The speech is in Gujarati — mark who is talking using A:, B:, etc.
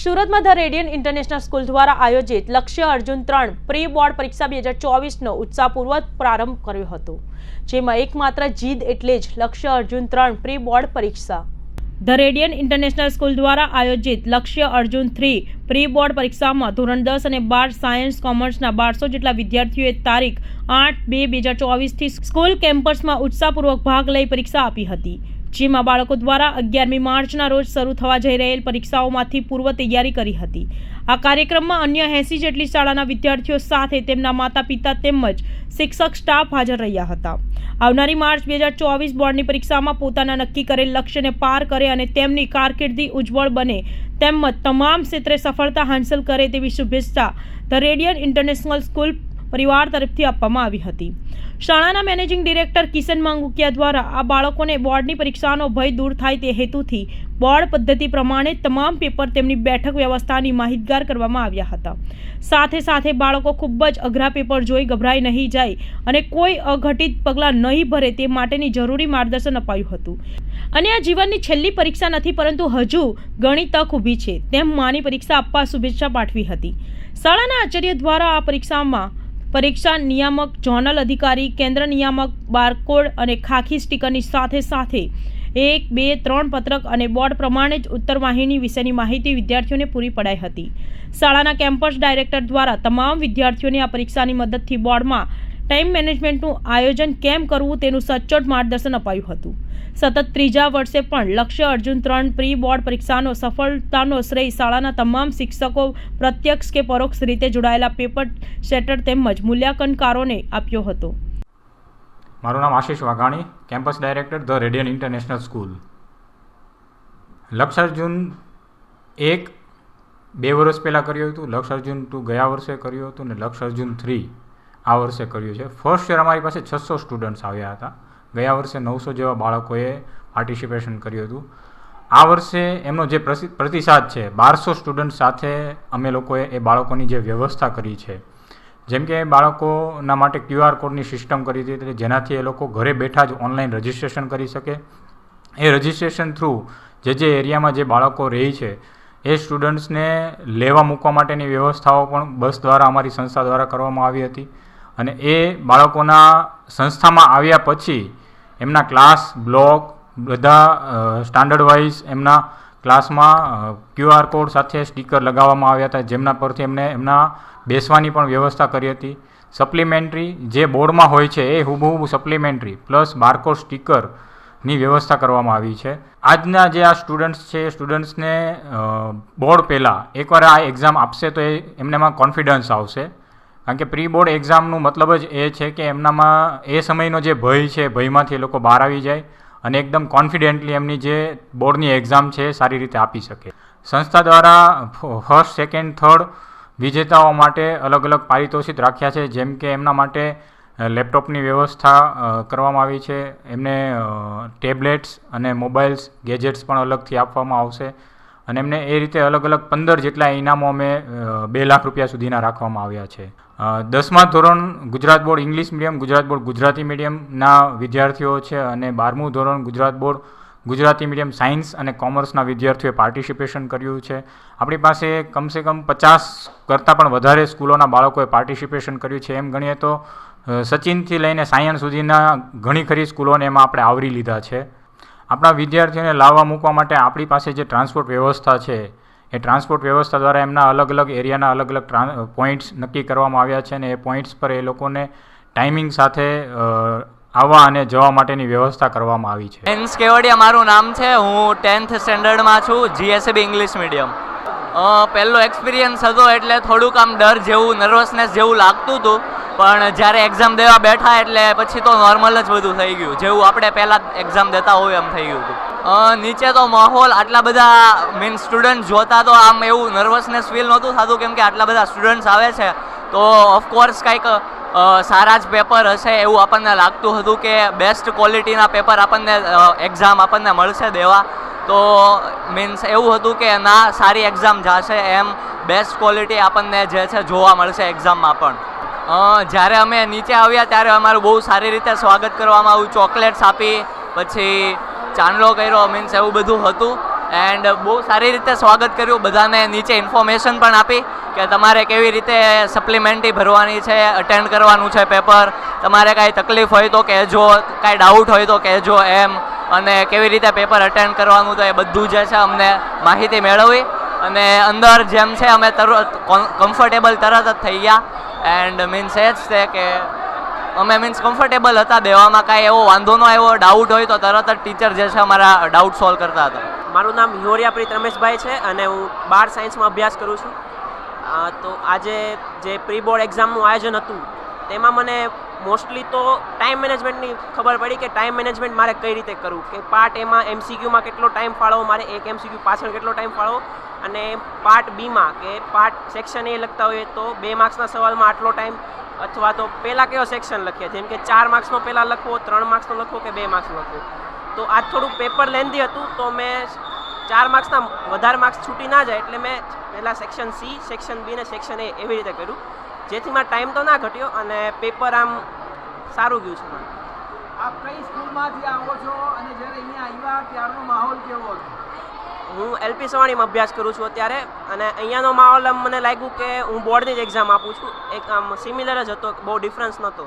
A: સુરતમાં ધ રેડિયન ઇન્ટરનેશનલ સ્કૂલ દ્વારા આયોજિત લક્ષ્ય અર્જુન ત્રણ પ્રી બોર્ડ પરીક્ષા બે હજાર ચોવીસનો ઉત્સાહપૂર્વક પ્રારંભ કર્યો હતો, જેમાં એકમાત્ર જીદ એટલે જ લક્ષ્ય અર્જુન ત્રણ પ્રી બોર્ડ પરીક્ષા. ધ રેડિયન ઇન્ટરનેશનલ સ્કૂલ દ્વારા આયોજિત લક્ષ્ય અર્જુન થ્રી પ્રી બોર્ડ પરીક્ષામાં ધોરણ દસ અને બાર સાયન્સ, કોમર્સના બારસો જેટલા વિદ્યાર્થીઓએ તારીખ આઠ બે બે હજાર ચોવીસથી સ્કૂલ કેમ્પસમાં ઉત્સાહપૂર્વક ભાગ લઈ પરીક્ષા આપી હતી. જેમાં બાળકો દ્વારા અગિયારમી માર્ચના રોજ શરૂ થવા જઈ રહેલ પરીક્ષાઓમાંથી પૂર્વ તૈયારી કરી હતી. આ કાર્યક્રમમાં અન્ય એંસી જેટલી શાળાના વિદ્યાર્થીઓ સાથે તેમના માતા પિતા તેમજ શિક્ષક સ્ટાફ હાજર રહ્યા હતા. આવનારી માર્ચ બે હજાર ચોવીસ બોર્ડની પરીક્ષામાં પોતાના નક્કી કરેલ લક્ષ્યને પાર કરે અને તેમની કારકિર્દી ઉજ્જવળ બને તેમજ તમામ ક્ષેત્રે સફળતા હાંસલ કરે તેવી શુભેચ્છા ધ રેડિયન ઇન્ટરનેશનલ સ્કૂલ પરિવાર તરફથી આપવામાં આવી હતી. શાળાના મેનેજિંગ ડિરેક્ટર કિશન માંગુકિયા દ્વારા આ બાળકોને બોર્ડની પરીક્ષાનો ભય દૂર થાય તે હેતુથી બોર્ડ પદ્ધતિ પ્રમાણે તમામ પેપર તેમની બેઠક વ્યવસ્થાની માહિતગાર કરવામાં આવ્યા હતા. સાથે સાથે બાળકો ખૂબ જ અઘરા પેપર જોઈ ગભરાઈ નહીં જાય અને કોઈ અઘટિત પગલાં નહીં ભરે તે માટેની જરૂરી માર્ગદર્શન અપાયું હતું. અને આ જીવનની છેલ્લી પરીક્ષા નથી, પરંતુ હજુ ઘણી તક ઊભી છે, તેમ માની પરીક્ષા આપવા શુભેચ્છા પાઠવી હતી. શાળાના આચાર્ય દ્વારા આ પરીક્ષામાં પરીક્ષા નિયામક ઝોનલ અધિકારી, કેન્દ્ર નિયામક બારકોડ અને ખાખી સ્ટીકરની સાથે સાથે એક, બે, ત્રણ પત્રક અને બોર્ડ પ્રમાણે જ ઉત્તર વાહિની વિશેની માહિતી વિદ્યાર્થીઓને પૂરી પડાઈ હતી. શાળાના કેમ્પસ ડાયરેક્ટર દ્વારા તમામ વિદ્યાર્થીઓને આ પરીક્ષાની મદદથી બોર્ડમાં ટાઈમ મેનેજમેન્ટનું આયોજન કેમ કરવું તેનું સચોટ માર્ગદર્શન અપાયું હતું. સતત ત્રીજા વર્ષે પણ લક્ષ્ય અર્જુન ત્રણ પ્રી બોર્ડ પરીક્ષાનો સફળતાનો શ્રેય શાળાના તમામ શિક્ષકો પ્રત્યક્ષ કે પરોક્ષ રીતે જોડાયેલા પેપર સેટર તેમજ મૂલ્યાંકનકારોને આપ્યો હતો.
B: મારું નામ Ashish Vaghani, campus director the Radiant international school. Lakshya Arjun એક બે વર્ષ પહેલાં કર્યું હતું લક્ષ અર્જુન ટુ ગયા વર્ષે કર્યું હતું ને લક્ષ અર્જુન થ્રી આ વર્ષે કર્યું છે. ફર્સ્ટ યર અમારી પાસે છસો સ્ટુડન્ટ્સ આવ્યા હતા. ગયા વર્ષે નવસો જેવા બાળકોએ પાર્ટિસિપેશન કર્યું હતું. આ વર્ષે એમનો જે પ્રતિસાદ છે, બારસો સ્ટુડન્ટ સાથે અમે લોકોએ એ બાળકોની જે વ્યવસ્થા કરી છે. જેમ કે બાળકોના માટે ક્યુઆર કોડની સિસ્ટમ કરી હતી જેનાથી એ લોકો ઘરે બેઠા જ ઓનલાઈન રજિસ્ટ્રેશન કરી શકે. એ રજિસ્ટ્રેશન થ્રુ જે જે એરિયામાં જે બાળકો રહે છે, એ સ્ટુડન્ટ્સને લેવા મૂકવા માટેની વ્યવસ્થાઓ પણ બસ દ્વારા અમારી સંસ્થા દ્વારા કરવામાં આવી હતી. અને એ બાળકોના સંસ્થામાં આવ્યા પછી એમના ક્લાસ બ્લોક બધા સ્ટાન્ડર્ડ વાઇઝ એમના ક્લાસમાં ક્યુઆર કોડ સાથે સ્ટીકર લગાવવામાં આવ્યા હતા, જેમના પરથી એમને એમના બેસવાની પણ વ્યવસ્થા કરી હતી. સપ્લિમેન્ટરી જે બોર્ડમાં હોય છે એ હુબહુ સપ્લિમેન્ટરી પ્લસ બારકોડ સ્ટીકરની વ્યવસ્થા કરવામાં આવી છે. આજના જે આ સ્ટુડન્ટ્સ છે સ્ટુડન્ટ્સને બોર્ડ પહેલાં એકવાર આ એક્ઝામ આપશે તો એ એમનામાં કોન્ફિડન્સ આવશે. કારણ કે પ્રી બોર્ડ એક્ઝામનું મતલબ જ એ છે કે એમનામાં એ સમયનો જે ભય છે, ભયમાંથી એ લોકો બહાર આવી જાય અને એકદમ કોન્ફિડેન્ટલી એમની જે બોર્ડની એક્ઝામ છે સારી રીતે આપી શકે. સંસ્થા દ્વારા ફર્સ્ટ સેકન્ડ થર્ડ વિજેતાઓ માટે અલગ અલગ પારિતોષિત રાખ્યા છે, જેમ કે એમના માટે લેપટોપની વ્યવસ્થા કરવામાં આવી છે, એમને ટેબ્લેટ્સ અને મોબાઈલ્સ ગેજેટ્સ પણ અલગથી આપવામાં આવશે અને એમને એ રીતે અલગ અલગ પંદર જેટલા ઇનામો અમે બે લાખ રૂપિયા સુધીના રાખવામાં આવ્યા છે. દસમા ધોરણ Gujarat board English medium, Gujarat board Gujarati મીડિયમના વિદ્યાર્થીઓ છે અને બારમું ધોરણ Gujarat board Gujarati medium science અને કોમર્સના વિદ્યાર્થીઓએ પાર્ટિસિપેશન કર્યું છે. આપણી પાસે કમસે કમ પચાસ કરતાં પણ વધારે સ્કૂલોના બાળકોએ પાર્ટિસિપેશન કર્યું છે. એમ ગણીએ તો સચિનથી લઈને સાયન્સ સુધીના ઘણી ખરી સ્કૂલોને એમાં આપણે આવરી લીધા છે. આપણા વિદ્યાર્થીઓને લાવવા મૂકવા માટે આપણી પાસે જે ટ્રાન્સપોર્ટ વ્યવસ્થા છે એ ટ્રાન્સપોર્ટ વ્યવસ્થા દ્વારા એમના અલગ અલગ એરિયાના અલગ અલગ પોઈન્ટ્સ નક્કી કરવામાં આવ્યા છે અને એ પોઈન્ટ્સ પર એ લોકોને ટાઈમિંગ સાથે આવવા અને જવા માટેની વ્યવસ્થા કરવામાં આવી છે.
C: એન્સ કેવડિયા, મારું નામ છે. હું ટેન્થ સ્ટેન્ડર્ડમાં છું જીએસબી ઇંગ્લિશ મીડિયમ પહેલો એક્સપિરિયન્સ હતો એટલે થોડુંક આમ ડર જેવું નર્વસનેસ જેવું લાગતું હતું. પણ જ્યારે એક્ઝામ દેવા બેઠા એટલે પછી તો નોર્મલ જ બધું થઈ ગયું. જેવું આપણે પહેલાં એક્ઝામ દેતા હોય એમ થઈ ગયું હતું. નીચે તો માહોલ આટલા બધા મીન સ્ટુડન્ટ જોતા તો આમ એવું નર્વસનેસ ફીલ નહોતું થતું કેમ કે આટલા બધા સ્ટુડન્ટ્સ આવે છે. તો ઓફકોર્સ કંઈક સારા જ પેપર હશે એવું આપણને લાગતું હતું કે બેસ્ટ ક્વોલિટીના પેપર આપણને એક્ઝામ આપણને મળશે દેવા. તો મીન્સ એવું હતું કે ના, સારી એક્ઝામ જશે એમ બેસ્ટ ક્વોલિટી આપણને જે છે જોવા મળશે એક્ઝામમાં પણ. જ્યારે અમે નીચે આવ્યા ત્યારે અમારું બહુ સારી રીતે સ્વાગત કરવામાં આવ્યું. ચોકલેટ્સ આપી, પછી ચાંદલો કર્યો, મીન્સ એવું બધું હતું. એન્ડ બહુ સારી રીતે સ્વાગત કર્યું. બધાને નીચે ઇન્ફોર્મેશન પણ આપી કે તમારે કેવી રીતે સપ્લિમેન્ટરી ભરવાની છે અટેન્ડ કરવાનું છે પેપર તમારે કાંઈ તકલીફ હોય તો કહેજો, કાંઈ ડાઉટ હોય તો કહેજો એમ. અને કેવી રીતે પેપર અટેન્ડ કરવાનું તો એ બધું જે છે અમને માહિતી મેળવી. અને અંદર જેમ છે અમે તરત કમ્ફર્ટેબલ તરત જ થઈ ગયા. એન્ડ મીન્સ એ જ છે કે અમે મીન્સ કમ્ફર્ટેબલ હતા, દેવામાં કાંઈ એવો વાંધો ન આવ્યો ડાઉટ હોય તો તરત જ ટીચર જે છે અમારા ડાઉટ સોલ્વ કરતા હતા.
D: મારું નામ હિયોરિયાપ્રીત રમેશભાઈ છે અને હું બાર સાયન્સમાં અભ્યાસ કરું છું. તો આજે જે પ્રી બોર્ડ એક્ઝામનું આયોજન હતું, તેમાં મને મોસ્ટલી તો ટાઈમ મેનેજમેન્ટની ખબર પડી કે ટાઈમ મેનેજમેન્ટ મારે કઈ રીતે કરવું? કે પાર્ટ એમાં એમસીક્યુમાં કેટલો ટાઈમ ફાળવો, મારે એક એમસીક્યુ પાછળ કેટલો ટાઈમ ફાળવો? અને પાર્ટ બીમાં કે પાર્ટ સેક્શન એ લખતા હોઈએ તો બે માર્ક્સના સવાલમાં આટલો ટાઈમ અથવા તો પહેલાં કયો સેક્શન લખીએ? જેમ કે ચાર માર્ક્સનો પહેલાં લખવો, ત્રણ માર્ક્સનો લખવો કે બે માર્ક્સનો લખવો? તો આ થોડુંક પેપર લેન્ધી હતું, તો મેં ચાર માર્ક્સના વધારે માર્ક્સ છૂટી ના જાય એટલે મેં પહેલાં સેક્શન સી સેક્શન બી ને સેક્શન એ એવી રીતે કર્યું. જેથી મારો ટાઈમ તો ના ઘટ્યો અને પેપર આમ સારું ગયું છે મને
E: આપ કઈ સ્કૂલમાંથી આવો છો અને જ્યારે અહીંયા આવ્યા, ત્યારનો માહોલ કેવો હતો?
D: હું એલપી સવાણીમાં અભ્યાસ કરું છું અત્યારે અને અહીંયાનો માહોલ મને લાગ્યું કે હું બોર્ડની જ એક્ઝામ આપું છું. એક આમ સિમિલર જ હતો, બહુ ડિફરન્સ નહોતો.